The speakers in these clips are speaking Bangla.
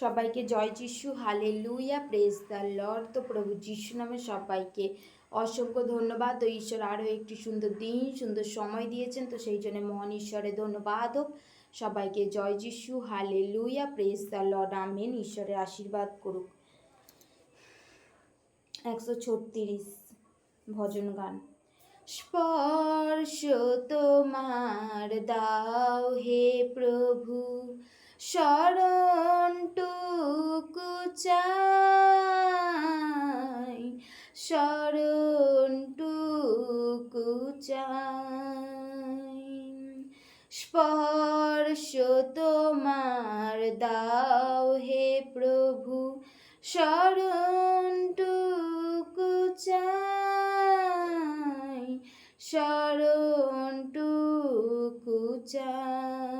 সবাইকে জয় যিশু hallelujah praise the Lord তো প্রভু যিশু নামে সবাইকে অসংখ্য ধন্যবাদ। তো ঈশ্বর আরও একটি সুন্দর দিন, সুন্দর সময় দিয়েছেন। তো সেই জন্য মহান ঈশ্বরের ধন্যবাদ। হোক, সবাইকে জয় যিশু hallelujah praise the Lord amen. ঈশ্বরের আশীর্বাদ করুক। একশো ছত্রিশ ভজন গান। স্পর্শ তোমার দাও হে প্রভু। শরণটুকু চাই শরণটুকু চাই। স্পর্শ তোমার দাও হে প্রভু শরণটুকু চাই শরণটুকু চাই।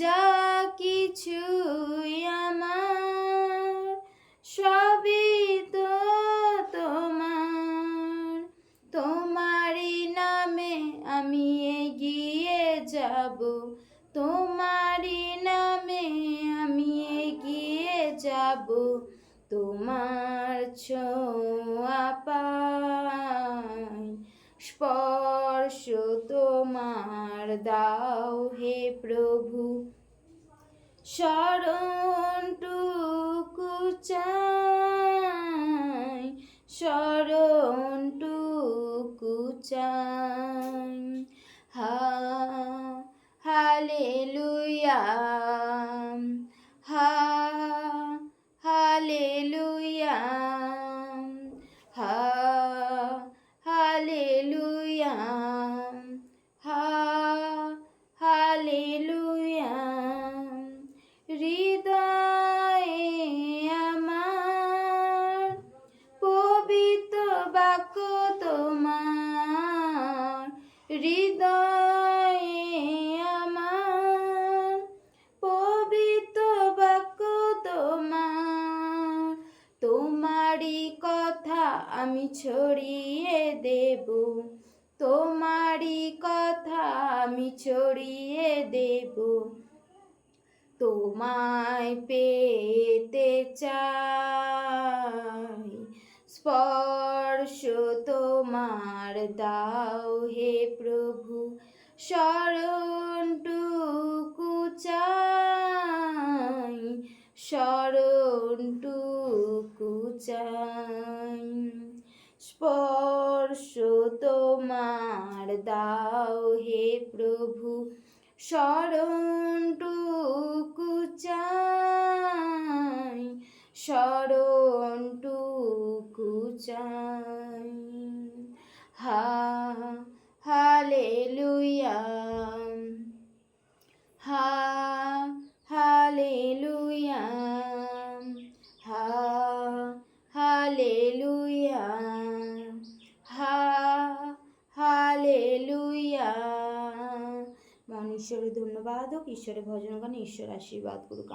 যা কিছু আমার, সবই তো তোমার। তোমারই নামে আমি এগিয়ে যাব, তোমারই নামে আমি এগিয়ে যাব, তোমার ছোঁয়া পাই স্পর্শ তোমার দাও হে প্রভু। শরণটুকু চাই শরণটুকু চাই। হা হালেলুয়া। বাক্য তোমার হৃদয়ে আমার। পবিত্র বাক্য তোমার, তোমারই কথা আমি ছড়িয়ে দেব। তোমারই কথা আমি ছড়িয়ে দেব। তোমায় পেতে চাই, স্পর্শ তোমার দাও হে প্রভু, শরণটুকু চাই শরণটুকু চাই। স্পর্শ তোমার দাও হে প্রভু, শরণটুকু চাই শরণটুকু হালেলুয়া হা হালেলুয়া হা হালেলুয়া হা হালেলুয়া মহান ঈশ্বরের ধন্যবাদ ঈশ্বরের ভজন গানে ঈশ্বর আশীর্বাদ করুক